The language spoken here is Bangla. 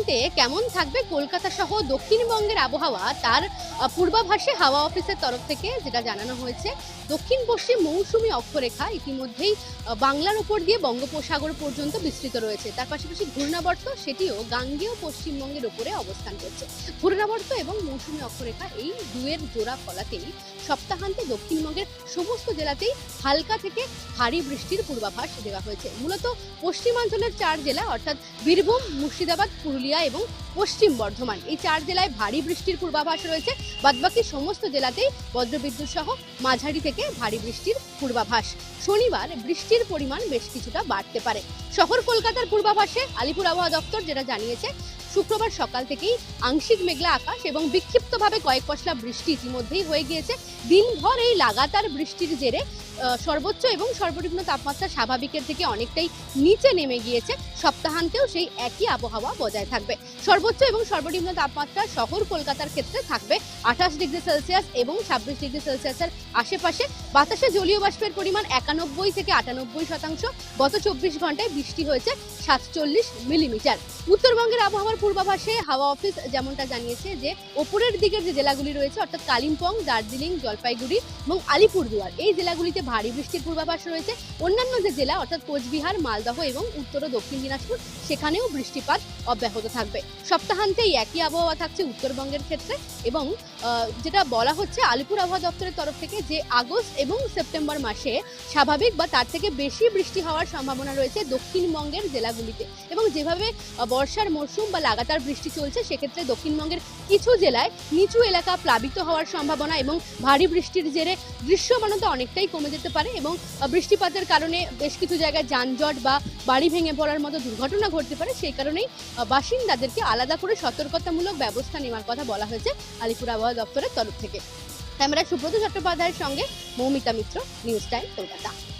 সপ্তাহান্তে কেমন থাকবে কলকাতা সহ দক্ষিণবঙ্গের আবহাওয়া? তার পূর্বাভাসে হাওয়া অফিসের তরফ থেকে যেটা জানানো হয়েছে, দক্ষিণ পশ্চিম মৌসুমি অক্ষরেখা ইতিমধ্যেই বাংলার উপর দিয়ে বঙ্গোপসাগর পর্যন্ত বিস্তৃত রয়েছে। তার পাশাপাশি ঘূর্ণাবর্ত সেটিও গাঙ্গেয় পশ্চিমবঙ্গের উপরে অবস্থান করছে। ঘূর্ণাবর্ত এবং মৌসুমি অক্ষরেখা এই দুয়ের জোড়া ফলাতেই সপ্তাহান্তে দক্ষিণবঙ্গের সমস্ত জেলাতেই হালকা থেকে ভারী বৃষ্টির পূর্বাভাস দেওয়া হয়েছে। মূলত পশ্চিমাঞ্চলের চার জেলা, অর্থাৎ বীরভূম, মুর্শিদাবাদ, পুরুলিয়া এবং পশ্চিম বর্ধমান। এই চার জেলায় ভারী বৃষ্টির পূর্বাভাস রয়েছে। বাদবাকি সমস্ত জেলাতেই বজ্রবিদ্যুৎ সহ মাঝারি থেকে ভারী বৃষ্টির পূর্বাভাস। শনিবার বৃষ্টির পরিমাণ বেশ কিছুটা বাড়তে পারে। শহর কলকাতার পূর্বাভাসে আলিপুর আবহাওয়া দপ্তর যেটা জানিয়েছে, শুক্রবার সকাল থেকেই আংশিক মেঘলা আকাশ এবং বিক্ষিপ্তভাবে কয়েক পশলা বৃষ্টি ইতিমধ্যেই হয়ে গিয়েছে। দিনভর এই লাগাতার বৃষ্টির জেরে সর্বোচ্চ এবং সর্বনিম্ন তাপমাত্রা স্বাভাবিকের থেকে অনেকটাই নিচে নেমে গিয়েছে। সপ্তাহান্তেও সেই একই আবহাওয়া বজায় থাকবে। সর্বোচ্চ এবং সর্বনিম্ন তাপমাত্রা শহর কলকাতার ক্ষেত্রে থাকবে আঠাশ ডিগ্রি সেলসিয়াস এবং ছাব্বিশ ডিগ্রি সেলসিয়াসের আশেপাশে। বাতাসে জলীয় বাষ্পের পরিমাণ একানব্বই থেকে আটানব্বই শতাংশ। গত চব্বিশ ঘন্টায় বৃষ্টি হয়েছে সাতচল্লিশ মিলিমিটার। উত্তরবঙ্গের আবহাওয়ার পূর্বাভাসে হাওয়া অফিস যেমনটা জানিয়েছে যে, ওপরের দিকের যে জেলাগুলি রয়েছে, অর্থাৎ কালিম্পং, দার্জিলিং, জলপাইগুড়ি এবং আলিপুরদুয়ার, এই জেলাগুলিতে ভারী বৃষ্টির পূর্বাভাস রয়েছে। অন্যান্য যে জেলা, অর্থাৎ কোচবিহার, মালদহ এবং উত্তর ও দক্ষিণ দিনাজপুর, সেখানেও বৃষ্টিপাত অব্যাহত থাকবে। সপ্তাহান্তে একই আবহাওয়া থাকছে উত্তরবঙ্গের ক্ষেত্রে এবং যেটা বলা হচ্ছে আলিপুর আবহাওয়া দপ্তরের তরফ থেকে যে আগস্ট এবং সেপ্টেম্বর মাসে স্বাভাবিক বা তার থেকে বেশি বৃষ্টি হওয়ার সম্ভাবনা রয়েছে দক্ষিণবঙ্গের জেলাগুলিতে। এবং যেভাবে বর্ষার মরশুম বা লাগাতার বৃষ্টি চলছে, সেক্ষেত্রে দক্ষিণবঙ্গের কিছু জেলায় নিচু এলাকা প্লাবিত হওয়ার সম্ভাবনা এবং ভারী বৃষ্টির জেরে দৃশ্যমানতা অনেকটাই কমে যেতে পারে এবং বৃষ্টিপাতের কারণে বেশ কিছু জায়গায় যানজট বা বাড়ি ভেঙে পড়ার মতো দুর্ঘটনা ঘটতে পারে। সেই কারণেই বাসিন্দাদেরকে আলাদা করে সতর্কতামূলক ব্যবস্থা নেওয়ার কথা বলা হয়েছে আলিপুর আবহাওয়া দপ্তরের তরফ থেকে। ক্যামেরা সুব্রত চট্টোপাধ্যায়ের সঙ্গে মৌমিতা মিত্র, নিউজ টাইম কলকাতা।